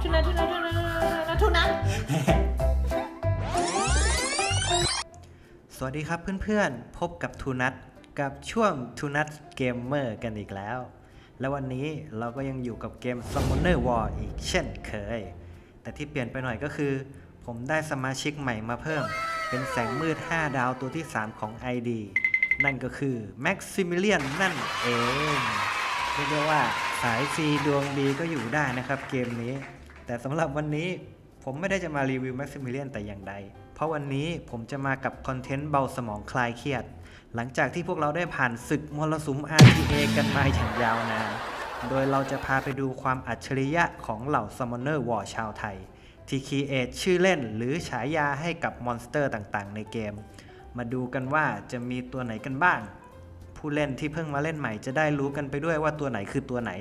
ทุนัททุนัททุนัททุนัทสวัสดีครับเพื่อนๆ พบกับทูนัทกับช่วงทูนัทเกมเมอร์กันอีกแล้ว และวันนี้เราก็ยังอยู่กับเกม Summoner War อีกเช่นเคย แต่ที่เปลี่ยนไปหน่อยก็คือ ผมได้สมาชิกใหม่มาเพิ่ม เป็นแสงมืด 5 ดาวตัวที่ 3 ของ ID นั่นก็คือ Maximilian นั่นเอง เรียกได้ว่า สายฟรีดวงดีก็อยู่ได้นะครับเกมนี้ แต่สำหรับวันนี้ผมไม่ได้จะมารีวิว Maximilian แต่อย่างใด เพราะวันนี้ผมจะมากับคอนเทนต์เบาสมองคลายเครียด หลังจากที่พวกเราได้ผ่านศึกมรสุม RTA กันมาอย่างยาวนาน โดยเราจะพาไปดูความอัจฉริยะของเหล่า Summoner War ชาวไทย ที่คีเอทชื่อเล่นหรือฉายาให้กับมอนสเตอร์ต่างๆ ในเกม มาดูกันว่าจะมีตัวไหนกันบ้าง ผู้เล่นที่เพิ่งมาเล่นใหม่จะได้รู้กันไปด้วยว่าตัวไหนคือตัวไหน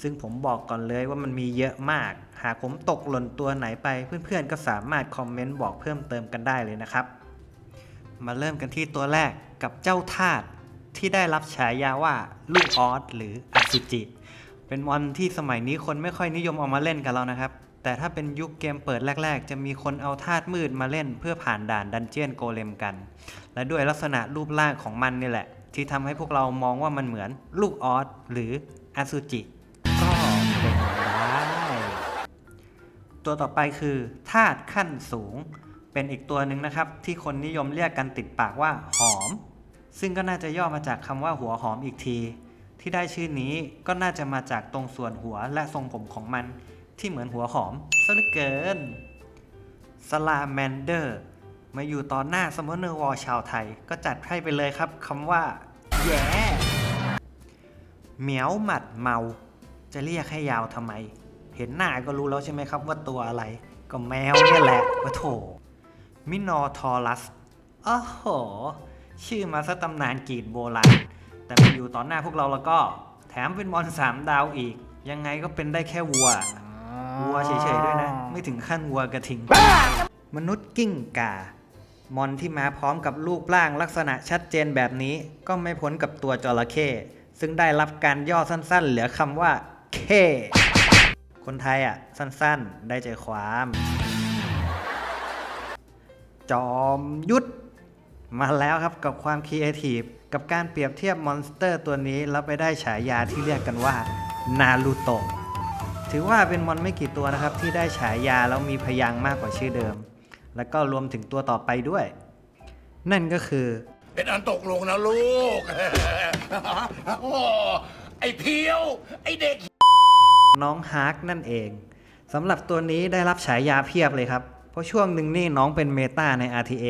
ซึ่งผมบอกก่อนเลยว่ามันมีเยอะมาก หากผมตกหล่นตัวไหนไปเพื่อนๆก็สามารถคอมเมนต์บอกเพิ่มเติมกันได้เลยนะครับ มาเริ่มกันที่ตัวแรกกับเจ้าทาสที่ได้รับฉายาว่าลูกออสหรืออสุจิ เป็นมอนที่สมัยนี้คนไม่ค่อยนิยมเอามาเล่นกันแล้วนะครับแต่ถ้าเป็นยุคเกมเปิดแรก ๆ จะมีคนเอาธาตุมืดมาเล่นเพื่อผ่านด่านดันเจียนโกเลมกัน และด้วยลักษณะรูปร่างของมันนี่แหละ ที่ทำให้พวกเรามองว่ามันเหมือนลูกออสหรืออสุจิก็เป็นได้ตัวต่อไปคือธาตุขั้นสูง เป็นอีกตัวหนึ่งนะครับ ที่คนนิยมเรียกกันติดปากว่าหอม ซึ่งก็น่าจะย่อมาจากคำว่าหัวหอมอีกที ที่ได้ชื่อนี้ก็น่าจะมาจากตรงส่วนหัวและทรงผมของมัน ที่เหมือนหัวหอมซะเหลือเกินสลาแมนเดอร์ มาอยู่ตอนหน้าสมอเนอร์วอลชาวไทย ก็จัดให้ไปเลยครับคำว่าแย่เหมียวหมัดเมา จะเรียกให้ยาวทำไม เห็นหน้าก็รู้แล้วใช่ไหมครับว่าตัวอะไร ก็แมวเนี่ยแหละวะโถมินอทอรัสอ้โห ชื่อมาซะตำนานกรีดโบราณ แต่มาอยู่ตอนหน้าพวกเราแล้วก็ แถมเป็นมอนสามดาวอีก ยังไงก็เป็นได้แค่วัว วัวเฉยๆด้วยนะ ไม่ถึงขั้นวัวกระทิง มนุษย์กิ้งก่า มอนที่มาพร้อมกับรูปร่างลักษณะชัดเจนแบบนี้ ก็ไม่พ้นกับตัวจระเข้ซึ่งได้รับการย่อสั้นๆ เหลือคำว่าเคคนไทยอะ สั้นๆ ได้ใจความ จอมยุทธมาแล้วครับกับความครีเอทีฟกับการเปรียบเทียบมอนสเตอร์ตัวนี้ แล้วไปได้ฉายาที่เรียกกันว่านารูโตะถือว่าเป็นมอนไม่กี่ตัวนะครับที่ได้ฉายาแล้วมีพยางมากกว่าชื่อเดิม แล้วก็รวมถึงตัวต่อไปด้วย นั่นก็คือ เป็นอันตกลงนะลูก โอ้ไอ้เพียว ไอ้เด็ก น้องฮาร์กนั่นเองสำหรับตัวนี้ได้รับฉายาเพียบเลยครับ เพราะช่วงหนึ่งนี่น้องเป็นเมตาใน RTA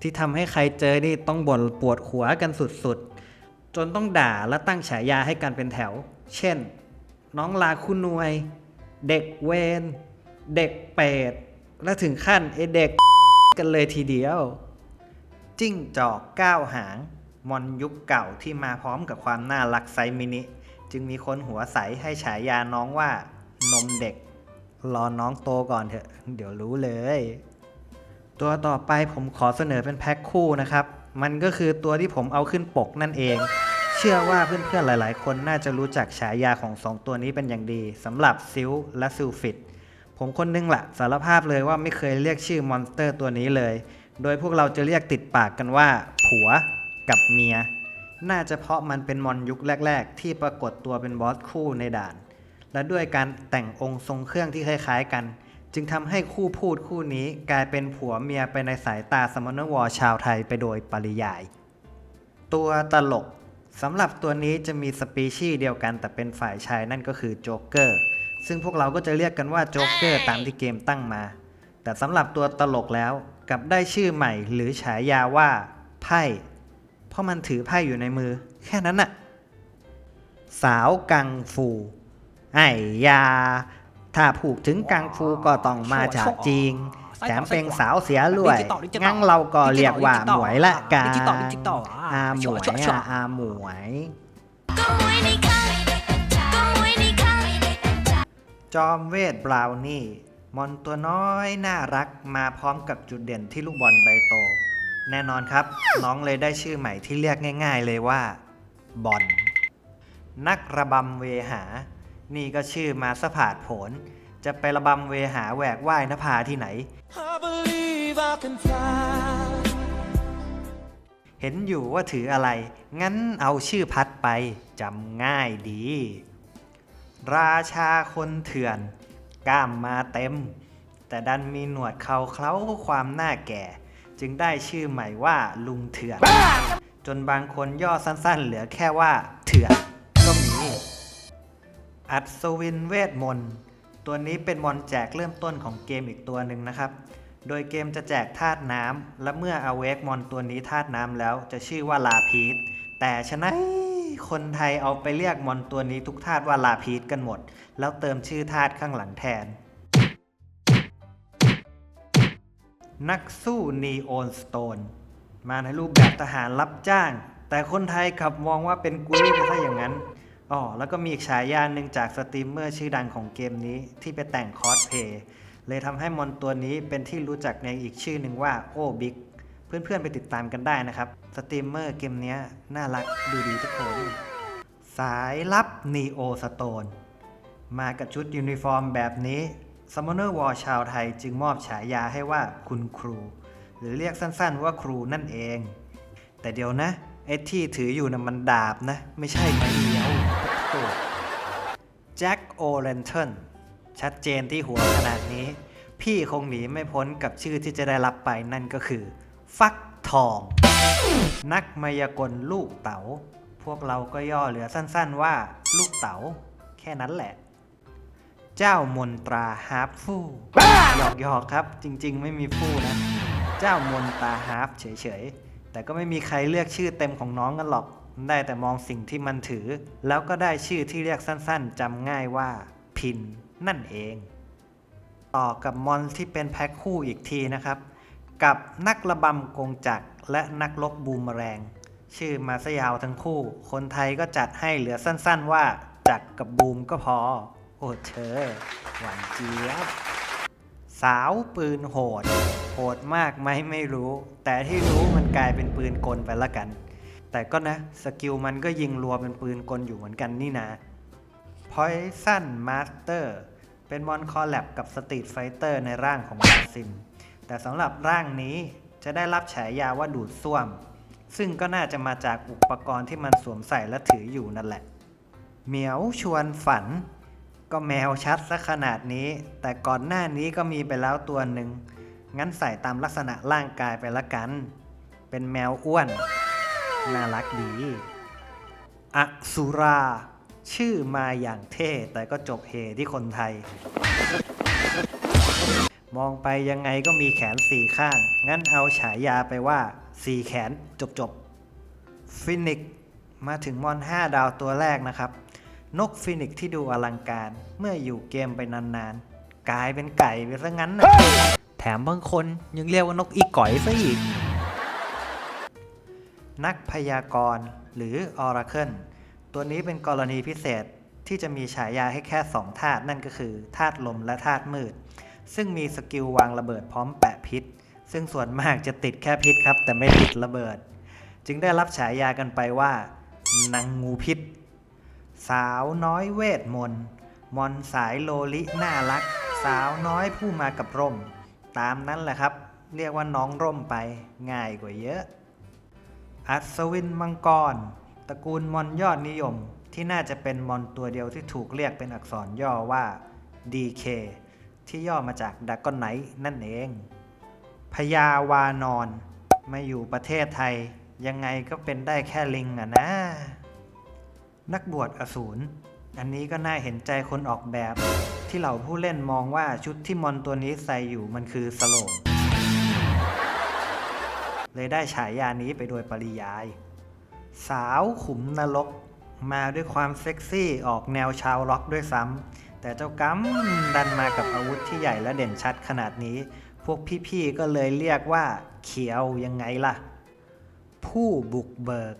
ที่ทำให้ใครเจอนี่ต้องบ่นปวดหัวกันสุดๆ จนต้องด่าและตั้งฉายาให้กันเป็นแถว เช่น น้องลาคุณนวย เด็กเวน เด็กเป็ด และถึงขั้นไอเด็กกันเลยทีเดียว จิ้งจอกก้าวหาง มอนยุคเก่าที่มาพร้อมกับความน่ารักไซมินิ จึงมีคนหัวใสให้ฉายาน้องว่านมเด็ก รอน้องโตก่อนเถอะ เดี๋ยวรู้เลย ตัวต่อไปผมขอเสนอเป็นแพ็คคู่นะครับ มันก็คือตัวที่ผมเอาขึ้นปกนั่นเอง เชื่อว่าเพื่อนๆหลาย ๆ คนน่าจะรู้จักฉายาของสองตัวนี้เป็นอย่างดีสำหรับซิลและซิลฟิต ผมคนนึงละสารภาพเลยว่าไม่เคยเรียกชื่อมอนสเตอร์ตัวนี้เลย โดยพวกเราจะเรียกติดปากกันว่า ผัวกับเมีย น่าจะเพราะมันเป็นมอนยุคแรก ๆ ที่ปรากฏตัวเป็นบอสคู่ในด่าน และด้วยการแต่งองค์ทรงเครื่องที่คล้ายๆ กัน จึงทำให้คู่พูดคู่นี้กลายเป็นผัวเมียไปในสายตาสมนวอชาวไทยไปโดยปริยาย ตัวตลกสำหรับตัวนี้จะมีสปีชีส์เดียวกันแต่เป็นฝ่ายชายนั่นก็คือโจ๊กเกอร์ ซึ่งพวกเราก็จะเรียกกันว่าโจ๊กเกอร์ตามที่เกมตั้งมา แต่สำหรับตัวตลกแล้วกลับได้ชื่อใหม่หรือฉายาว่าไพ่ เพราะมันถือไพ่อยู่ในมือ แค่นั้นน่ะ สาวกังฟูไอ้ยา ถ้าผูกถึงกังฟูก็ต้องมาจากจริงแถมเป็นสาวเสียรวย งั้นเราก็เรียกว่าหมวยละกันดิจิตอลดิจิตอลอะอาหมวยชัวร์ชัวร์อะอาหมวย จอมเวทบราวนี่ มอนตัวน้อยน่ารักมาพร้อมกับจุดเด่นที่ลูกบอลใบโต แน่นอนครับ น้องเลยได้ชื่อใหม่ที่เรียกง่าย ๆ เลยว่า บอลนักระบำเวหา นี่ก็ชื่อมาสผาดผนจะไประบำเวหาแหวกว่ายนภาที่ไหน เห็นอยู่ว่าถืออะไร งั้นเอาชื่อพัดไปจำง่ายดี ราชาคนเถื่อน กล้ามมาเต็ม แต่ดันมีหนวดเขาเคล้าความหน้าแก่ จึงได้ชื่อใหม่ว่าลุงเถื่อน จนบางคนย่อสั้นๆ เหลือแค่ว่าเถื่อนก็มี อัศวินเวทมนต์ ตัวนี้เป็นมอนแจกเริ่มต้นของเกมอีกตัวหนึ่งนะครับ โดยเกมจะแจกธาตุน้ำและเมื่ออเวกมอนตัวนี้ธาตุน้ำแล้วจะชื่อว่าลาพีสแต่ชะนัย คนไทยเอาไปเรียกมอนตัวนี้ทุกธาตุว่าลาพีสกันหมด แล้วเติมชื่อธาตุข้างหลังแทน นักสู้นีโอนสโตน มาในรูปแบบทหารรับจ้าง แต่คนไทยกลับมองว่าเป็นกุลี่ไปซะอย่างนั้นอ๋อแล้วก็มีอีกฉายาหนึ่งจากสตรีมเมอร์ชื่อดังของเกมนี้ที่ไปแต่งคอสเพย์เลยทำให้มอนตัวนี้เป็นที่รู้จักในอีกชื่อหนึ่งว่าโอบิ๊ก เพื่อนๆไปติดตามกันได้นะครับ สตรีมเมอร์เกมนี้น่ารักดูดีทุกคน สายลับนีโอสโตนมากับชุดยูนิฟอร์มแบบนี้ Summoner War ชาวไทยจึงมอบฉายาให้ว่าคุณครู หรือเรียกสั้นๆว่าครูนั่นเอง แต่เดี๋ยวนะไอ้ที่ถืออยู่นะ่ะมันดาบนะ ไม่ใช่ไม้เลี้ยวแจ็คโอเรนเทนชัดเจนที่หัวขนาดนี้ พี่คงหนีไม่พ้นกับชื่อที่จะได้รับไปนั่นก็คือ ฟักทอง นักมายากลลูกเต๋า พวกเราก็ย่อเหลือสั้นๆว่าลูกเต๋า แค่นั้นแหละ เจ้ามนตราฮาร์ฟฟู่หยอกหยอกๆครับ จริงๆ ไม่มีฟู่นะ เจ้ามนตราฮาร์ฟเฉยๆ แต่ก็ไม่มีใครเลือกชื่อเต็มของน้องกันหรอก ได้แต่มองสิ่งที่มันถือ แล้วก็ได้ชื่อที่เรียกสั้นๆจำง่ายว่า พินนั่นเอง ต่อกับมอนที่เป็นแพ็คคู่อีกทีนะครับ กับนักระบำกงจักรและนักลบบูมแรง ชื่อมาซะยาวทั้งคู่ คนไทยก็จัดให้เหลือสั้นๆว่า จักรกับบูมก็พอ โอ้เธอ หวานเจี๊ยบ สาวปืนโหด โหดมากไหมไม่รู้ แต่ที่รู้มันกลายเป็นปืนกลไปละกัน แต่ก็นะ สกิลมันก็ยิงรัวเป็นปืนกลอยู่เหมือนกันนี่นะ Poison Master เป็นมอนคอลแลบกับ Street Fighter ในร่างของลาซิม แต่สำหรับร่างนี้จะได้รับฉายาว่าดูดซ่วม ซึ่งก็น่าจะมาจากอุปกรณ์ที่มันสวมใส่และถืออยู่นั่นแหละ เหมียวชวนฝัน ก็แมวชัดซะขนาดนี้ แต่ก่อนหน้านี้ก็มีไปแล้วตัวหนึ่ง งั้นใส่ตามลักษณะร่างกายไปละกัน เป็นแมวอ้วน น่ารักดีอสุรา ชื่อมาอย่างเท่ แต่ก็จบเฮที่คนไทย มองไปยังไงก็มีแขนสี่ข้าง งั้นเอาฉายาไปว่าสี่แขนจบจบฟินิกมาถึงมอน 5 ดาวตัวแรกนะครับ นกฟินิกซ์ที่ดูอลังการ เมื่ออยู่เกมไปนานๆ กลายเป็นไก่ไปซะงั้นนะแถมบางคนยังเรียกว่านกอีก่อยซะอีก นักพยากรณ์หรือ Oracle ตัวนี้เป็นกรณีพิเศษที่จะมีฉายาให้แค่ 2 ธาตุนั่นก็คือธาตุลมและธาตุมืด ซึ่งมีสกิลวางระเบิดพร้อมแปะพิษ ซึ่งส่วนมากจะติดแค่พิษครับ แต่ไม่ติดระเบิด จึงได้รับฉายากันไปว่านางงูพิษ สาวน้อยเวทมนต์มอนสายโลลิน่ารัก สาวน้อยผู้มากับร่ม ตามนั้นแหละครับ เรียกว่าน้องร่มไปง่ายกว่าเยอะ อัศวินมังกร ตระกูลมอนยอดนิยมที่น่าจะเป็นมอนตัวเดียวที่ถูกเรียกเป็นอักษรย่อว่า DK ที่ย่อมาจากดักกอนไนนั่นเองพญาวานอนมาอยู่ประเทศไทย ยังไงก็เป็นได้แค่ลิงอะนะ นักบวชอสูรอันนี้ก็น่าเห็นใจคนออกแบบ ที่เหล่าผู้เล่นมองว่าชุดที่มอนตัวนี้ใส่อยู่มันคือสโลงเลยได้ฉายานี้ไปโดยปริยาย สาวขุมนรกมาด้วยความเซ็กซี่ออกแนวชาวล็อกด้วยซ้ำ แต่เจ้ากำดันมากับอาวุธที่ใหญ่และเด่นชัดขนาดนี้ พวกพี่ๆก็เลยเรียกว่า เขียวยังไงล่ะ ผู้บุกเบิก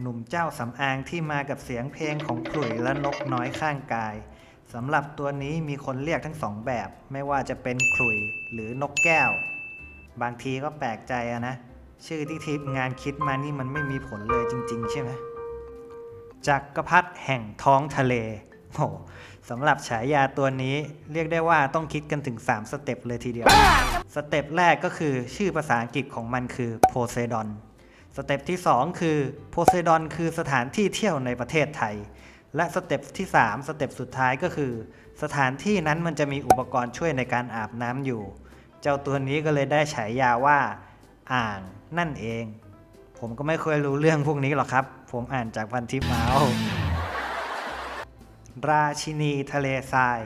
หนุ่มเจ้าสำอางที่มากับเสียงเพลงของขลุ่ยและนกน้อยข้างกายสำหรับตัวนี้มีคนเรียกทั้งสองแบบ ไม่ว่าจะเป็นขลุ่ยหรือนกแก้ว บางทีก็แปลกใจอะนะ ชื่อที่ทีมงานคิดมานี่มันไม่มีผลเลยจริง ๆ ใช่ไหมจักรพรรดิแห่งท้องทะเล โหสำหรับฉายาตัวนี้เรียกได้ว่าต้องคิดกันถึง 3 สเต็ปเลยทีเดียว สเต็ปแรกก็คือชื่อภาษาอังกฤษของมันคือโพไซดอน สเต็ปที่ 2 คือโพไซดอนคือสถานที่เที่ยวในประเทศไทย และสเต็ปที่ 3 สเต็ปสุดท้ายก็คือ สถานที่นั้นมันจะมีอุปกรณ์ช่วยในการอาบน้ำอยู่ เจ้าตัวนี้ก็เลยได้ฉายาว่า อ่างนั่นเอง ผมก็ไม่เคยรู้เรื่องพวกนี้หรอกครับ ผมอ่านจากพันทิปมาเอา ราชินีทะเลทราย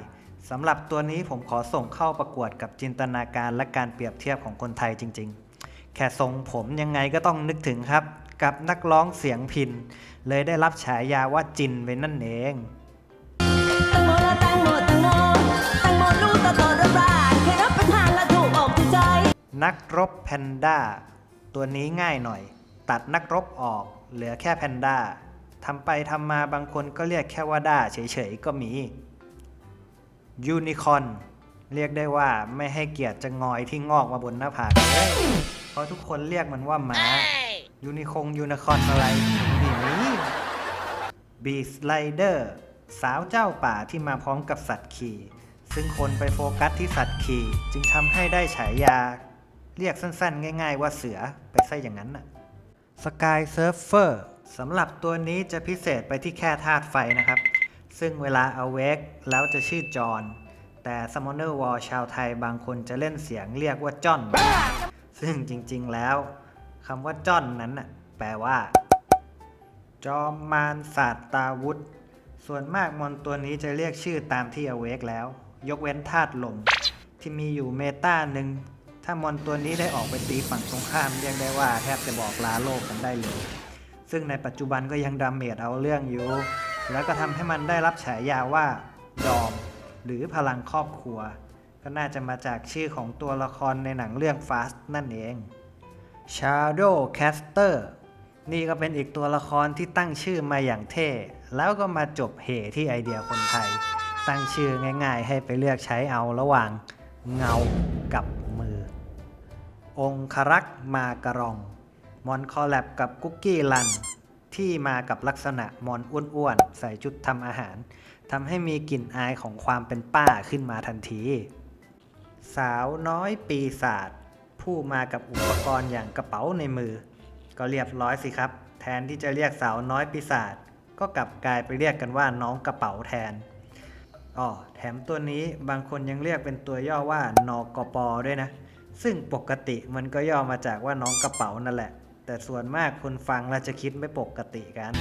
สำหรับตัวนี้ผมขอส่งเข้าประกวดกับจินตนาการและการเปรียบเทียบของคนไทยจริง ๆ แค่ทรงผมยังไงก็ต้องนึกถึงครับ กับนักร้องเสียงพิน เลยได้รับฉายาว่าจินไปนั่นเองนักรบแพนด้า ตัวนี้ง่ายหน่อย ตัดนักรบออก เหลือแค่แพนด้า ทำไปทำมาบางคนก็เรียกแค่ว่าด้าเฉยๆก็มียูนิคอนเรียกได้ว่าไม่ให้เกียรติจะงอยที่งอกมาบนหน้าผากเลยเพราะทุกคนเรียกมันว่าหมายูนิคงยูนิคอนอะไรนี่นี่บีสไลเดอร์สาวเจ้าป่าที่มาพร้อมกับสัตว์ขี่ซึ่งคนไปโฟกัสที่สัตว์ขี่จึงทำให้ได้ฉายา เรียกสั้นๆ ง่ายๆว่าเสือไปซะอย่างนั้นน่ะสกายเซิร์ฟเฟอร์ สำหรับตัวนี้จะพิเศษไปที่แค่ธาตุไฟนะครับ ซึ่งเวลาเอาเวกแล้วจะชื่อจอนแต่ Summoner War ชาวไทยบางคนจะเล่นเสียงเรียกว่าจ้อน ซึ่งจริงๆแล้วคำว่าจ้อนนั้นน่ะแปลว่า จอมมารศาสตาวุธ ส่วนมากมอนตัวนี้จะเรียกชื่อตามที่อเวกแล้ว ยกเว้นธาตุลมที่มีอยู่เมตาหนึ่งถ้ามอนตัวนี้ได้ออกไปตีฝั่งตรงข้ามเรียกได้ว่าแทบจะบอกลาโลกกันได้เลย ซึ่งในปัจจุบันก็ยังดาเมจเอาเรื่องอยู่ แล้วก็ทำให้มันได้รับฉายาว่า ดอม หรือพลังครอบครัว ก็น่าจะมาจากชื่อของตัวละครในหนังเรื่อง Fast นั่นเอง Shadow Caster นี่ก็เป็นอีกตัวละครที่ตั้งชื่อมาอย่างเท่ แล้วก็มาจบเหที่ไอเดียคนไทย ตั้งชื่อง่าย ๆ ให้ไปเลือกใช้เอาระหว่างเงากับมือ องครักษ์มากระรอง มอนคอลแลบกับกุ๊กกี้ลันที่มากับลักษณะมอนอ้วนๆ ใส่ชุดทำอาหารทำให้มีกลิ่นอายของความเป็นป้าขึ้นมาทันที สาวน้อยปีศาจผู้มากับอุปกรณ์อย่างกระเป๋าในมือ ก็เรียบร้อยสิครับ แทนที่จะเรียกสาวน้อยปีศาจก็กลับกลายไปเรียกกันว่าน้องกระเป๋าแทนอ๋อแถมตัวนี้บางคนยังเรียกเป็นตัวย่อว่านกปด้วยนะ ซึ่งปกติมันก็ย่อมาจากว่าน้องกระเป๋านั่นแหละ แต่ส่วนมากคนฟังเราจะคิดไม่ปกติกัน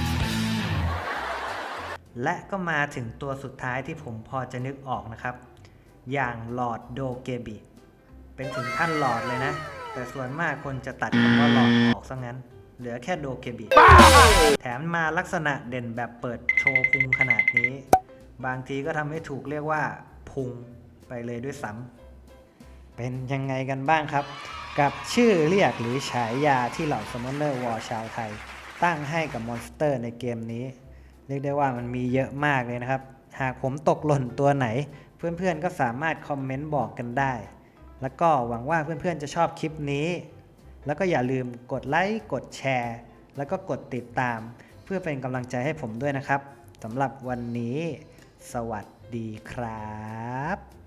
และก็มาถึงตัวสุดท้ายที่ผมพอจะนึกออกนะครับ อย่างหลอดโดเกบิ เป็นถึงขั้นหลอดเลยนะ แต่ส่วนมากคนจะตัดคำว่าหลอดออกซะงั้น เหลือแค่โดเกบิ แถมมาลักษณะเด่นแบบเปิดโชว์พุงขนาดนี้ บางทีก็ทำให้ถูกเรียกว่าพุงไปเลยด้วยซ้ำเป็นยังไงกันบ้างครับ กับชื่อเรียกหรือฉายาที่เหล่า Summoner War ชาวไทย ตั้งให้กับมอนสเตอร์ในเกมนี้ เรียกได้ว่ามันมีเยอะมากเลยนะครับ หากผมตกหล่นตัวไหน เพื่อนๆก็สามารถคอมเมนต์บอกกันได้ แล้วก็หวังว่าเพื่อนๆจะชอบคลิปนี้ แล้วก็อย่าลืมกดไลค์กดแชร์ แล้วก็กดติดตาม เพื่อเป็นกำลังใจให้ผมด้วยนะครับสำหรับวันนี้ สวัสดีครับ